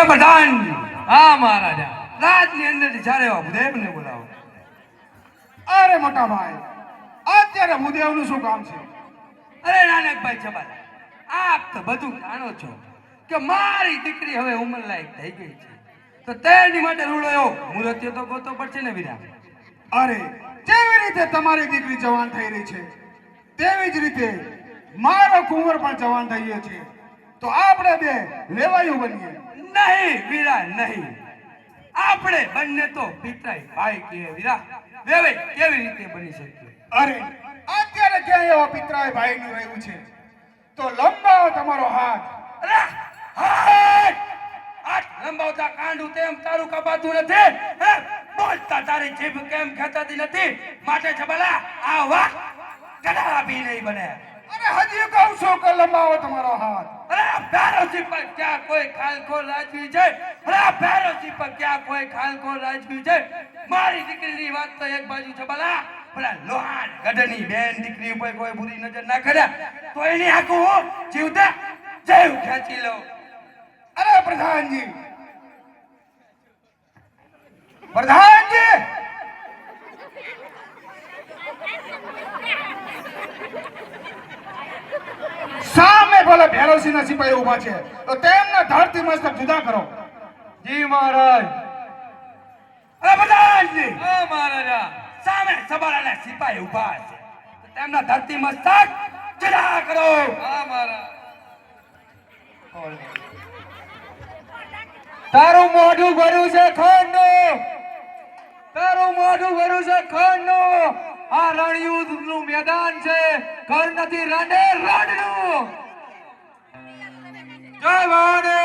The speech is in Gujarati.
અરે પ્રધાનજી હા મહારાજા. રાજની અંદર જ્યારે એવા ભૂદેવને બોલાવો. અરે મોટા ભાઈ અત્યારે ભૂદેવનું શું કામ છે? અરે નાનકભાઈ ચબાલા આપ તો બધું જાણો છો કે મારી દીકરી હવે ઉંમર લાયક થઈ ગઈ છે. તો તેની માટે રૂડો એવો મુહૂર્ત્ય તો ગોતો પડશે ને વિરા અરે જેવી રીતે તમારી દીકરી જવાન થઈ રહી છે? તેવી જ રીતે મારો કુંવર પણ જવાન થઈ ગયો છે. તો આપણે બે લેવાયું બનીએ. નહીં વીરા નહીં. આપણે બંને તો પિતરાઈ ભાઈ કે વીરા. વેવે કેવી રીતે બની શકીએ? અરે અત્યારે ક્યાં એવો પિતરાય ભાઈનું રહ્યું છે? તો લંબાવો તમારો હાથ. અરે હાથ હાથ લંબાવતા કાંડું તેમ તારું કપાતું નથી. હે? બોલતા તારી જીભ કેમ ખેંચાતી નથી? માટે છબલા આ વાત કદાપી નહીં બને. અરે હજી કહું છું કે લંબાવો તમારો હાથ. બેન દીકરી ઉપર કોઈ બુરી નજર ના કર્યા તો એની આખું હું ખેંચી લો અરે પ્રધાનજી. પ્રધાનજી સામે ભલે ભેરોસીના સિપાહી ઊભા છે. તો તેમના ધરતી મસ્તક જુદા કરો. જી મહારાજ. અરે પ્રધાનજી હા મહારાજા. સામે સબારાના સિપાહી ઊભા છે. તેમના ધરતી મસ્તક જરા કરો. હા મહારાજ. તારું મોઢું ભર્યું છે ખંડનું તારું મોઢું ભર્યું છે ખંડનું આ રણયુદ્ધનું મેદાન છે. ઘર નથી રણે રણનું જય મહાદેવ